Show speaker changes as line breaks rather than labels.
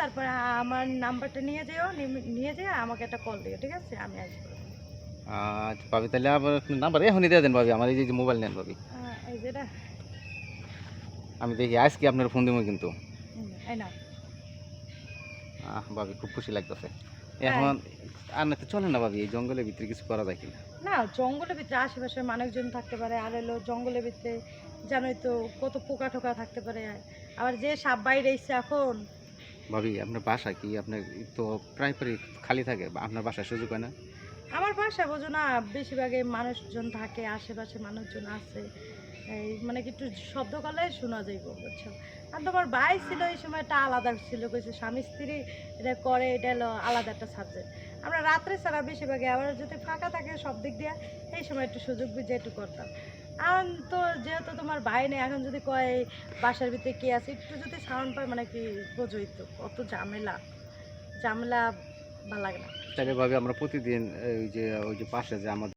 তারপরে আমার নাম্বারটা নিয়ে যেও নিয়ে যেয়ে আমাকে একটা কল দিও ঠিক আছে? আমি আসব।
আচ্ছা ভাবি তাহলে আবার নাম্বার এখনই দিয়ে দেন ভাবি আমার এই যে মোবাইল নেন ভাবি।
এই যেটা
আমি দেখি আজকে আপনার ফোন দেবো কিন্তু।
এই নাও।
আহ ভাবি খুব খুশি লাগতেছে। এখন আর না তো চলে না ভাবি এই জঙ্গলের ভিতরে কিছু করা যায় কিনা?
না জঙ্গলের ভিতরে আশেপাশে মানুষজন থাকতে পারে আর এলো জঙ্গলের ভিতরে জানোই তো কত পোকা টোকা থাকতে পারে। আবার যে সাপ বাইরে এসছে এখন
ভাবি, আপনার বাসা কি? আপনার তো প্রায় প্রায় খালি থাকে, আপনার বাসায় সুযোগ হয় না?
আমার বাসা বোঝো না বেশিরভাগই মানুষজন থাকে, আশেপাশে মানুষজন আছে। এই মানে একটু শব্দ করলে শোনা যাইব, বুঝছ? আর তোমার ভাই ছিল এই সময়টা আলাদা ছিল, কইছে স্বামী স্ত্রী, এটা করে, এটা হলো আলাদা একটা সাবজেক্ট আমরা রাত্রে ছাড়া বেশিরভাগই আবার যদি ফাঁকা থাকে সব দিক দিয়ে, এই সময় একটু সুযোগ বুঝে একটু করতাম। এখন তো যেহেতু তোমার ভাই নেই, এখন যদি কয়, বাসার ভিতরে কে আছে, একটু যদি সাউন্ড পায় মানে কি বোঝোই তো কত ঝামেলা ঝামেলা ভালো লাগে না।
তাহলে ভাবি আমরা প্রতিদিন ওই যে ওই যে পাশে যে আমাদের